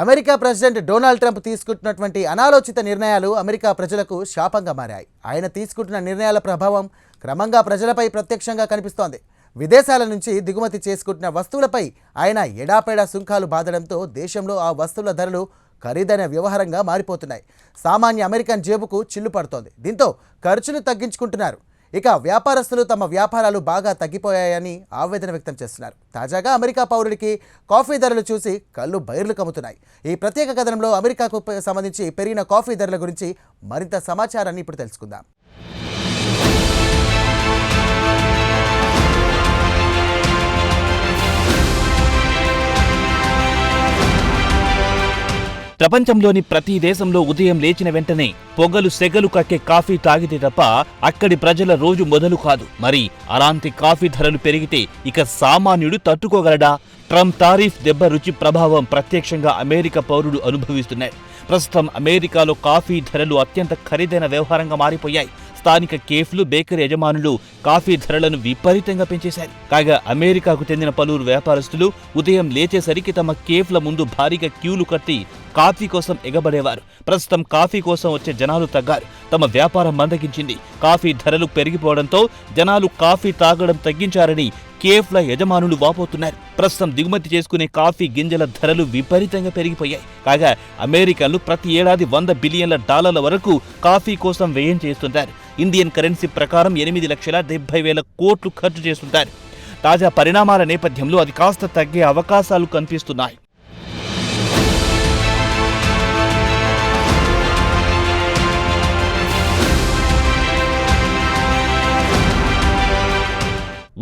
America president Donald Trump తీసుకుంటున్నటువంటి అనాలోచిత నిర్ణయాలు అమెరికా ప్రజలకు శాపంగా మారాయి. ఆయన తీసుకుంటున్న నిర్ణయాల ప్రభావం క్రమంగా ప్రజలపై ప్రత్యక్షంగా కనిపిస్తోంది. విదేశాల నుంచి దిగుమతి చేసుకుంటున్న వస్తువులపై ఆయన ఎడాపెడా సుంకాలు బాదడంతో దేశంలో ఆ వస్తువుల ధరలు ఖరీదైన వ్యవహారంగా మారిపోతున్నాయి. సామాన్య అమెరికన్ జేబుకు చిల్లు పడుతోంది. దీంతో ఖర్చులు తగ్గించుకుంటున్నారు. ఇక వ్యాపారస్తులు తమ వ్యాపారాలు బాగా తగ్గిపోయాయని ఆవేదన వ్యక్తం చేస్తున్నారు. తాజాగా అమెరికా పౌరుడికి కాఫీ ధరలు చూసి కళ్ళు బైర్లు కమ్ముతున్నాయి. ఈ ప్రత్యేక కథనంలో అమెరికాకు సంబంధించి పెరిగిన కాఫీ ధరల గురించి మరింత సమాచారాన్ని ఇప్పుడు తెలుసుకుందాం. ప్రపంచంలోని ప్రతి దేశంలో ఉదయం లేచిన వెంటనే పొగలు సెగలు కక్కే కాఫీ తాగితే తప్ప అక్కడి ప్రజల రోజు మొదలు కాదు. మరి అలాంటి కాఫీ ధరలు పెరిగితే ఇక సామాన్యుడు తట్టుకోగలడా? ట్రంప్ తారీఫ్ దెబ్బ రుచి ప్రభావం ప్రత్యక్షంగా అమెరికా పౌరుడు అనుభవిస్తున్నాయి. ప్రస్తుతం అమెరికాలో కాఫీ ధరలు అత్యంత ఖరీదైన వ్యవహారంగా మారిపోయాయి. స్థానిక కేఫ్లు బేకరీ యజమానులు కాఫీ ధరలను విపరీతంగా పెంచేశారు. కాగా అమెరికాకు చెందిన పలువురు వ్యాపారస్తులు ఉదయం లేచేసరికి తమ కేఫ్ల ముందు భారీగా క్యూలు కట్టి కాఫీ కోసం ఎగబడేవారు. ప్రస్తుతం కాఫీ కోసం వచ్చే జనాలు తగ్గారు. తమ వ్యాపారం మందగించింది. కాఫీ ధరలు పెరిగిపోవడంతో జనాలు కాఫీ తాగడం తగ్గించారని కేఫ్ల యజమానులు వాపోతున్నారు. ప్రస్తుతం దిగుమతి చేసుకునే కాఫీ గింజల ధరలు విపరీతంగా పెరిగిపోయాయి. కాగా అమెరికన్లు ప్రతి ఏడాది వంద బిలియన్ల డాలర్ల వరకు కాఫీ కోసం వ్యయం చేస్తుంటారు. ఇండియన్ కరెన్సీ ప్రకారం ఎనిమిది లక్షల డెబ్బై వేల కోట్లు ఖర్చు చేస్తుంటారు. తాజా పరిణామాల నేపథ్యంలో అది కాస్త తగ్గే అవకాశాలు కనిపిస్తున్నాయి.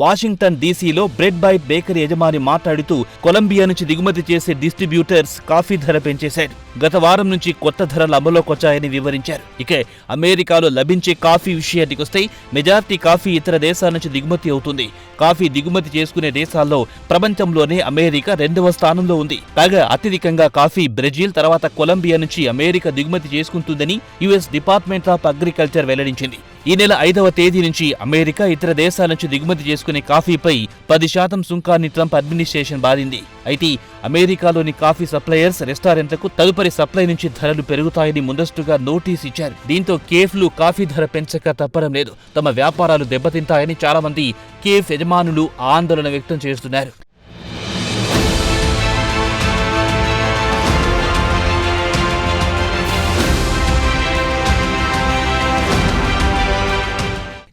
వాషింగ్టన్ డీసీలో బ్రెడ్ బైట్ బేకరీ యజమాని మాట్లాడుతూ కొలంబియా నుంచి దిగుమతి చేసే డిస్ట్రిబ్యూటర్స్ కాఫీ ధర పెంచేశారు. గత వారం నుంచి కొత్త ధరలు అమలుకొచ్చాయని వివరించారు. ఇక అమెరికాలో లభించే కాఫీ విషయానికొస్తే మెజార్టీ కాఫీ ఇతర దేశాల నుంచి దిగుమతి అవుతుంది. కాఫీ దిగుమతి చేసుకునే దేశాల్లో ప్రపంచంలోనే అమెరికా రెండవ స్థానంలో ఉంది. కాగా అత్యధికంగా కాఫీ బ్రెజిల్ తర్వాత కొలంబియా నుంచి అమెరికా దిగుమతి చేసుకుంటుందని యుఎస్ డిపార్ట్మెంట్ ఆఫ్ అగ్రికల్చర్ వెల్లడించింది. ఈ నెల ఐదవ తేదీ నుంచి అమెరికా ఇతర దేశాల నుంచి దిగుమతి చేసుకునే కాఫీపై పది శాతం సుంకాన్ని ట్రంప్ అడ్మినిస్ట్రేషన్ బారింది అయితే అమెరికాలోని కాఫీ సప్లయర్స్ రెస్టారెంట్లకు తదుపరి సప్లై నుంచి ధరలు పెరుగుతాయని ముందస్తుగా నోటీస్ ఇచ్చారు. దీంతో కేఫ్లు కాఫీ ధర పెంచక తప్పడం లేదు. తమ వ్యాపారాలు దెబ్బతింటాయని చాలా మంది కేఫ్ యజమానులు ఆందోళన వ్యక్తం చేస్తున్నారు.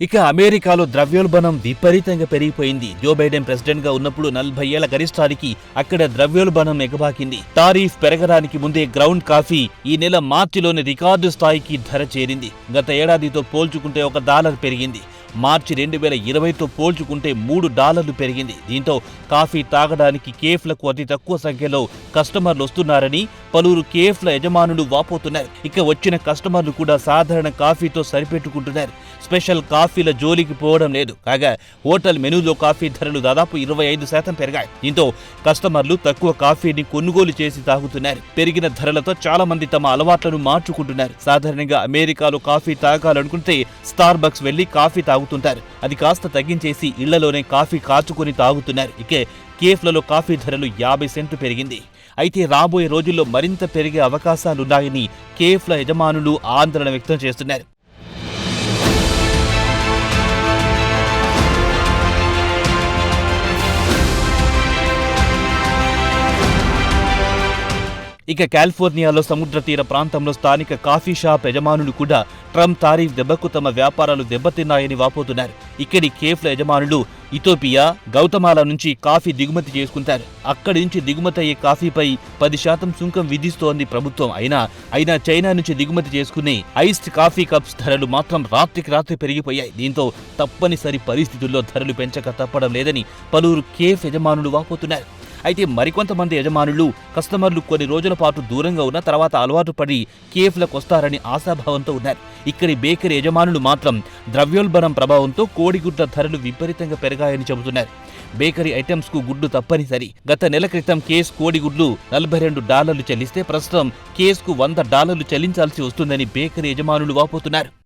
ఇక అమెరికాలో ద్రవ్యోల్బణం విపరీతంగా పెరిగిపోయింది. జో బైడెన్ ప్రెసిడెంట్గా ఉన్నప్పుడు నలభై ఏళ్ళ గరిష్టానికి అక్కడ ద్రవ్యోల్బణం ఎగబాకింది. తారీఫ్ పెరగడానికి ముందే గ్రౌండ్ కాఫీ ఈ నెల మార్చిలోని రికార్డు స్థాయికి ధర చేరింది. గత ఏడాదితో పోల్చుకుంటే ఒక డాలర్ పెరిగింది. మార్చి రెండు వేల ఇరవైతో పోల్చుకుంటే మూడు డాలర్లు పెరిగింది. దీంతో కాఫీ తాగడానికి కేఫ్లకు అతి తక్కువ సంఖ్యలో కస్టమర్లు వస్తున్నారని పలువురు కేఫ్ల యజమానులు వాపోతున్నారు. ఇక వచ్చిన కస్టమర్లు కూడా సాధారణ కాఫీతో సరిపెట్టుకుంటున్నారు. స్పెషల్ కాఫీల జోలికి పోవడం లేదు. కాగా హోటల్ మెనూలో కాఫీ ధరలు దాదాపు ఇరవై ఐదు శాతం పెరిగాయి. దీంతో కస్టమర్లు తక్కువ కాఫీని కొనుగోలు చేసి తాగుతున్నారు. పెరిగిన ధరలతో చాలా మంది తమ అలవాట్లను మార్చుకుంటున్నారు. సాధారణంగా అమెరికాలో కాఫీ తాగాలనుకుంటే స్టార్ బక్స్ వెళ్ళి కాఫీ తాగుతుంటారు. అది కాస్త తగ్గించేసి ఇళ్ళలోనే కాఫీ కాచుకొని తాగుతున్నారు. ఇకే కేఫ్లలో కాఫీ ధరలు యాభై సెంట్లు పెరిగింది. అయితే రాబోయే రోజుల్లో మరింత పెరిగే అవకాశాలున్నాయని కేఫ్ల యజమానులు ఆందోళన వ్యక్తం చేస్తున్నారు. ఇక కాలిఫోర్నియాలో సముద్ర తీర ప్రాంతంలో స్థానిక కాఫీ షాప్ యజమానులు కూడా ట్రంప్ తారీఫ్ దెబ్బకు తమ వ్యాపారాలు దెబ్బతిన్నాయని వాపోతున్నారు. ఇక్కడి కేఫ్ల యజమానులు ఇథోపియా గౌతమాల నుంచి కాఫీ దిగుమతి చేసుకుంటారు. అక్కడి నుంచి దిగుమతి అయ్యే కాఫీపై పది శాతం సుంకం విధిస్తోంది ప్రభుత్వం. అయినా అయినా చైనా నుంచి దిగుమతి చేసుకునే ఐస్డ్ కాఫీ కప్స్ ధరలు మాత్రం రాత్రికి రాత్రి పెరిగిపోయాయి. దీంతో తప్పనిసరి పరిస్థితుల్లో ధరలు పెంచక తప్పడం లేదని పలువురు కేఫ్ యజమానులు వాపోతున్నారు. అయితే మరికొంతమంది యజమానులు కస్టమర్లు కొన్ని రోజుల పాటు దూరంగా ఉన్న తర్వాత అలవాటు పడి కేఫ్లకు వస్తారని ఆశాభావంతో ఉన్నారు. ఇక్కడి బేకరీ యజమానులు మాత్రం ద్రవ్యోల్బణం ప్రభావంతో కోడిగుడ్ల ధరలు విపరీతంగా పెరిగాయని చెబుతున్నారు. బేకరీ ఐటమ్స్కు గుడ్డు తప్పనిసరి. గత నెల క్రితం కేస్ కోడిగుడ్లు నలభై రెండు డాలర్లు చెల్లిస్తే ప్రస్తుతం కేసుకు వంద డాలర్లు చెల్లించాల్సి వస్తుందని బేకరీ యజమానులు వాపోతున్నారు.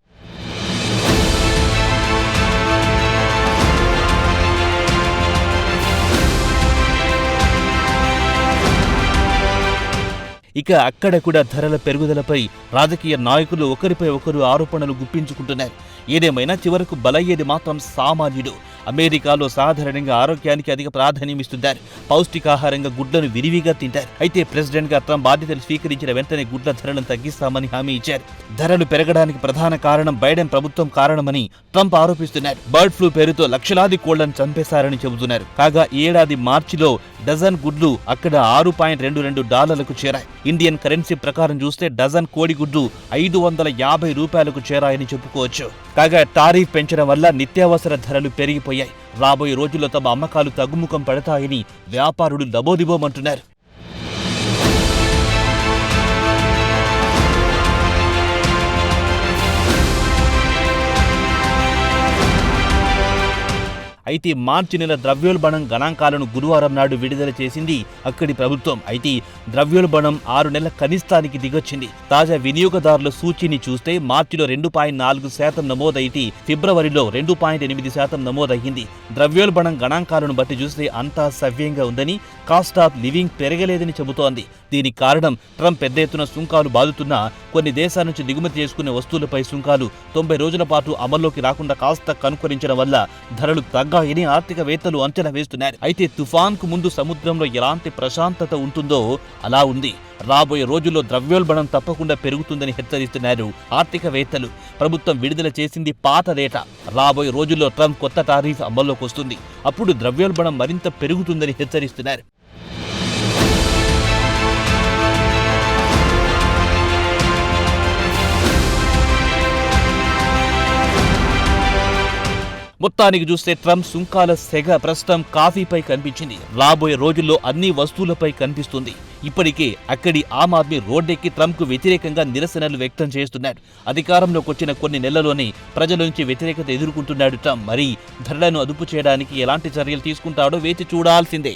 ఇక అక్కడ కూడా ధరల పెరుగుదలపై రాజకీయ నాయకులు ఒకరిపై ఒకరు ఆరోపణలు గుప్పించుకుంటున్నారు. ఏదేమైనా చివరకు బలయ్యేది మాత్రం సామాన్యుడు. అమెరికాలో సాధారణంగా ఆరోగ్యానికి అధిక ప్రాధాన్యం ఇస్తుంటారు. పౌష్టికాహారంగా గుడ్లను విరివిగా తింటారు. అయితే ప్రెసిడెంట్గా ట్రంప్ బాధ్యతలు స్వీకరించిన వెంటనే గుడ్ల ధరలను తగ్గిస్తామని హామీ ఇచ్చారు. ధరలు పెరగడానికి ప్రధాన కారణం బైడెన్ ప్రభుత్వం కారణమని ట్రంప్ ఆరోపిస్తున్నారు. బర్డ్ ఫ్లూ పేరుతో లక్షలాది కోళ్ళను చంపేశారని చెబుతున్నారు. కాగా ఈ ఏడాది మార్చిలో డజన్ గుడ్లు అక్కడ ఆరు పాయింట్ రెండు రెండు డాలర్లకు చేరాయి. ఇండియన్ కరెన్సీ ప్రకారం చూస్తే డజన్ కోడి గుడ్లు ఐదు వందల యాభై రూపాయలకు చేరాయని చెప్పుకోవచ్చు. కాగా టారీఫ్ పెంచడం వల్ల నిత్యావసర ధరలు పెరిగిపోయాయి రాబోయే రోజుల్లో తమ అమ్మకాలు తగ్గుముఖం పడతాయని వ్యాపారులు లబోదిబోమంటున్నారు అయితే మార్చి నెల ద్రవ్యోల్బణం గణాంకాలను గురువారం నాడు విడుదల చేసింది అక్కడి ప్రభుత్వం. అయితే ద్రవ్యోల్బణం ఆరు నెలల కనిష్టానికి దిగొచ్చింది. తాజా వినియోగదారుల సూచిని చూస్తే మార్చిలో రెండు పాయింట్ నాలుగు శాతం నమోదైతే ఫిబ్రవరిలో రెండు పాయింట్ ఎనిమిది శాతం నమోదయ్యింది. ద్రవ్యోల్బణం గణాంకాలను బట్టి చూస్తే అంతా సవ్యంగా ఉందని కాస్ట్ ఆఫ్ లివింగ్ పెరగలేదని చెబుతోంది. దీనికి కారణం ట్రంప్ పెద్ద ఎత్తున సుంకాలు బాదుతున్నా కొన్ని దేశాల నుంచి దిగుమతి చేసుకునే వస్తువులపై సుంకాలు తొంభై రోజుల పాటు అమల్లోకి రాకుండా కాస్త కనుకరించడం వల్ల ధరలు తగ్గాయని ఆర్థికవేత్తలు అంచనా వేస్తున్నారు. అయితే తుఫాన్కు ముందు సముద్రంలో ఎలాంటి ప్రశాంతత ఉంటుందో అలా ఉంది. రాబోయే రోజుల్లో ద్రవ్యోల్బణం తప్పకుండా పెరుగుతుందని హెచ్చరిస్తున్నారు ఆర్థికవేత్తలు. ప్రభుత్వం విడుదల చేసింది పాత డేటా రాబోయే రోజుల్లో ట్రంప్ కొత్త టారిఫ్ అమల్లోకి వస్తుంది అప్పుడు ద్రవ్యోల్బణం మరింత పెరుగుతుందని హెచ్చరిస్తున్నారు. మొత్తానికి చూస్తే ట్రంప్ సుంకాల సెగ ప్రస్తుతం కాఫీపై కనిపించింది. రాబోయే రోజుల్లో అన్ని వస్తువులపై కనిపిస్తుంది. ఇప్పటికే అక్కడి ఆమ్ ఆద్మీ రోడ్డెక్కి ట్రంప్కు వ్యతిరేకంగా నిరసనలు వ్యక్తం చేస్తున్నాడు. అధికారంలోకి వచ్చిన కొన్ని నెలల్లోనే ప్రజల నుంచి వ్యతిరేకత ఎదుర్కొంటున్నాడు ట్రంప్. మరి ధరలను అదుపు చేయడానికి ఎలాంటి చర్యలు తీసుకుంటాడో వేచి చూడాల్సిందే.